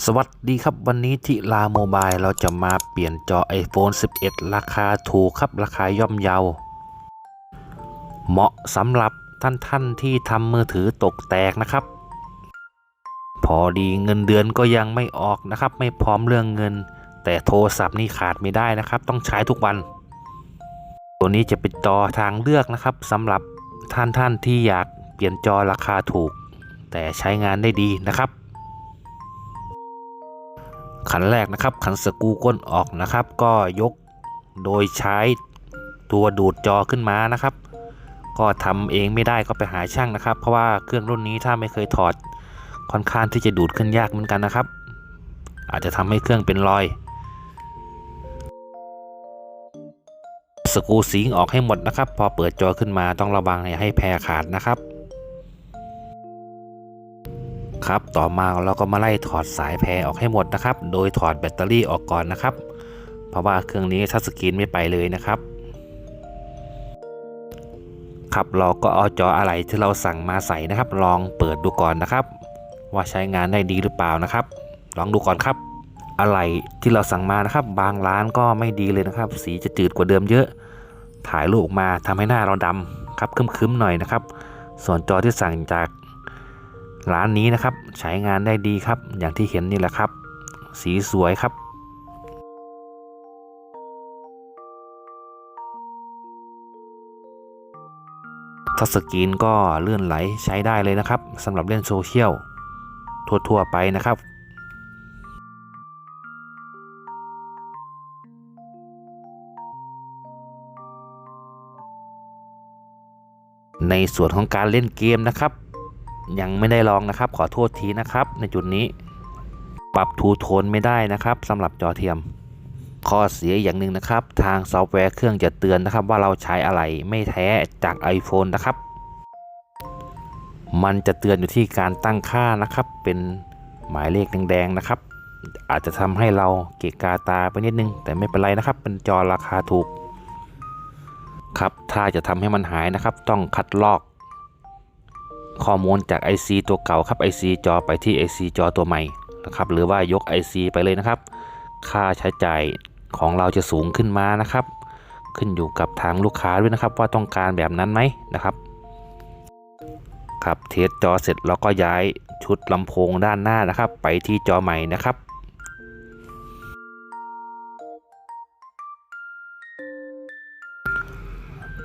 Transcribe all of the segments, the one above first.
สวัสดีครับวันนี้ที่ลาโมบายเราจะมาเปลี่ยนจอ iPhone 11 ราคาถูกครับราคาย่อมเยา เหมาะสำหรับท่านท่านที่ทำมือถือตกแตกนะครับ พอดีเงินเดือนก็ยังไม่ออกนะครับ ไม่พร้อมเรื่องเงิน แต่โทรศัพท์นี่ขาดไม่ได้นะครับ ต้องใช้ทุกวัน ตัวนี้จะเป็นจอทางเลือกนะครับสำหรับท่านท่านที่อยากเปลี่ยนจอราคาถูก แต่ใช้งานได้ดีนะครับ ขันแรกนะครับ ขันสกูก้นออกนะครับ ก็ยกโดยใช้ตัวดูดจอขึ้นมานะครับ ก็ทำเองไม่ได้ก็ไปหาช่างนะครับ เพราะว่าเครื่องรุ่นนี้ถ้าไม่เคยถอดค่อนข้างที่จะดูดขึ้นยากเหมือนกันนะครับ อาจจะทำให้เครื่องเป็นรอยสกูสีออกให้หมดนะครับ พอเปิดจอขึ้นมาต้องระวังอย่าให้แพรขาดนะครับ ครับ ต่อมาเราก็มาไล่ถอดสายแพรออกให้หมดนะครับ โดยถอดแบตเตอรี่ออกก่อนนะครับ เพราะว่าเครื่องนี้ทัชสกรีนไม่ไปเลยนะครับครับเราก็เอาจออะไรที่เราสั่งมาใส่นะครับ ลองเปิดดูก่อนนะครับ ว่าใช้งานได้ดีหรือเปล่านะครับ ลองดูก่อนครับ อะไรที่เราสั่งมานะครับ บางร้านก็ไม่ดีเลยนะครับ สีจะจืดกว่าเดิมเยอะ ถ่ายรูปออกมาทำให้หน้าเราดำครับคึมๆหน่อยนะครับ ส่วนจอที่สั่งจาก ร้านนี้นะครับใช้งานได้ดีครับ อย่างที่เห็นนี่แหละครับ สีสวยครับทัชสกรีนก็เลื่อนไหลใช้ได้เลยนะครับสำหรับเล่นโซเชียลทั่วๆไปนะครับในส่วนของการเล่นเกมนะครับ ยังไม่ได้ลองนะครับ ขอโทษทีนะครับ ในจุดนี้ ปรับทูโทนไม่ได้นะครับสำหรับจอเทียม ข้อเสียอย่างหนึ่งนะครับ ทางซอฟต์แวร์เครื่องจะเตือนนะครับ ว่าเราใช้อะไรไม่แท้จาก iPhone นะครับ มันจะเตือนอยู่ที่การตั้งค่านะครับ เป็นหมายเลขแดงๆนะครับ อาจจะทำให้เราเกะกาตาไปนิดนึง แต่ไม่เป็นไรนะครับ เป็นจอราคาถูกครับ ถ้าจะทำให้มันหายนะครับ ต้องคัดลอก ข้อมูลจาก IC ตัวเก่าครับ IC จอไปที่ IC จอตัวใหม่นะครับหรือว่ายก IC ไปเลยนะครับ ค่าใช้จ่ายของเราจะสูงขึ้นมานะครับ ขึ้นอยู่กับทางลูกค้าด้วยนะครับว่าต้องการแบบนั้นไหมนะครับครับเทสจอเสร็จเราก็ย้ายชุดลำโพงด้านหน้านะครับ ไปที่จอใหม่นะครับ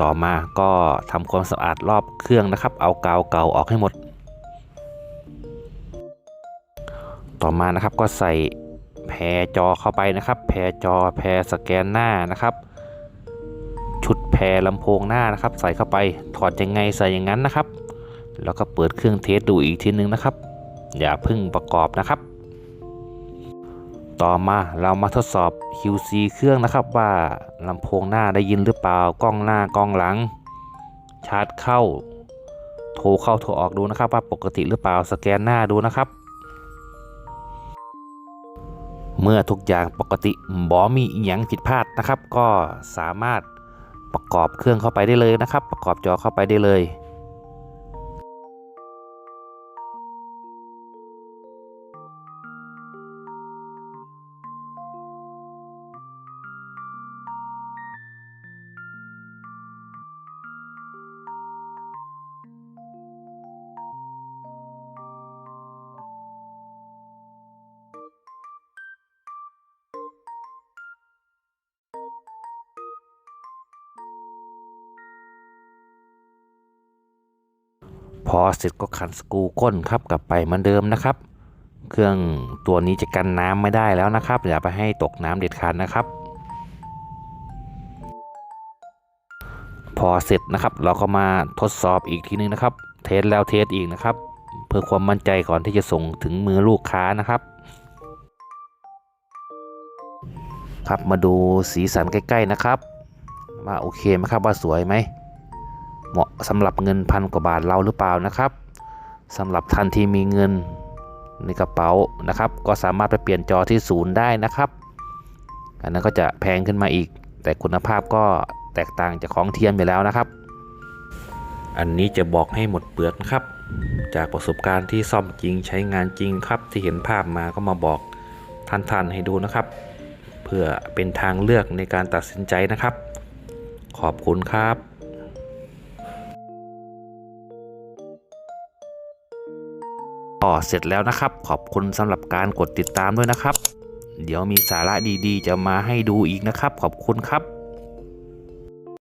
ต่อมาก็ทำความสะอาดรอบเครื่องนะครับ เอากาวเก่าออกให้หมด ต่อมานะครับก็ใส่แพรจอเข้าไปนะครับ แพรจอแพรสแกนหน้านะครับ ชุดแพรลำโพงหน้านะครับ ใส่เข้าไปถอดยังไงใส่อย่างนั้นนะครับ แล้วก็เปิดเครื่องเทสดูอีกทีนึงนะครับ อย่าพึ่งประกอบนะครับ ต่อมาเรามาทดสอบ QC เครื่องนะครับว่าลำโพงหน้าได้ยินหรือเปล่ากล้องหน้ากล้องหลัง ชาร์จเข้า โทรเข้าโทรออกดูนะครับว่าปกติหรือเปล่าสแกนหน้าดูนะครับ เมื่อทุกอย่างปกติบอมีอหยังผิดพลาดนะครับ ก็สามารถประกอบเครื่องเข้าไปได้เลยนะครับ ประกอบจอเข้าไปได้เลย พอเสร็จก็ขันสกรูก้นครับกลับไปเหมือนเดิมนะครับ เครื่องตัวนี้จะกันน้ำไม่ได้แล้วนะครับอย่าไปให้ตกน้ำเด็ดขาดนะครับ พอเสร็จนะครับเราก็มาทดสอบอีกทีนึงนะครับ เทสแล้วเทสอีกนะครับ เพื่อความมั่นใจก่อนที่จะส่งถึงมือลูกค้านะครับครับมาดูสีสันใกล้ ๆนะครับ ว่าโอเคไหมครับว่าสวยไหม เหมาะสำหรับเงินพันกว่าบาทเราหรือเปล่านะครับสำหรับท่านที่มีเงินในกระเป๋านะครับ ก็สามารถไปเปลี่ยนจอที่ศูนย์ได้นะครับอันนั้นก็จะแพงขึ้นมาอีก แต่คุณภาพก็แตกต่างจากของเทียมอยู่แล้วนะครับ อันนี้จะบอกให้หมดเปลือกครับ จากประสบการณ์ที่ซ่อมจริงใช้งานจริงครับ ที่เห็นภาพมาก็มาบอกท่านๆให้ดูนะครับ เพื่อเป็นทางเลือกในการตัดสินใจนะครับ ขอบคุณครับ ก็เสร็จแล้วนะครับ ขอบคุณสำหรับการกดติดตามด้วยนะครับ เดี๋ยวมีสาระดีๆ จะมาให้ดูอีกนะครับ ขอบคุณครับ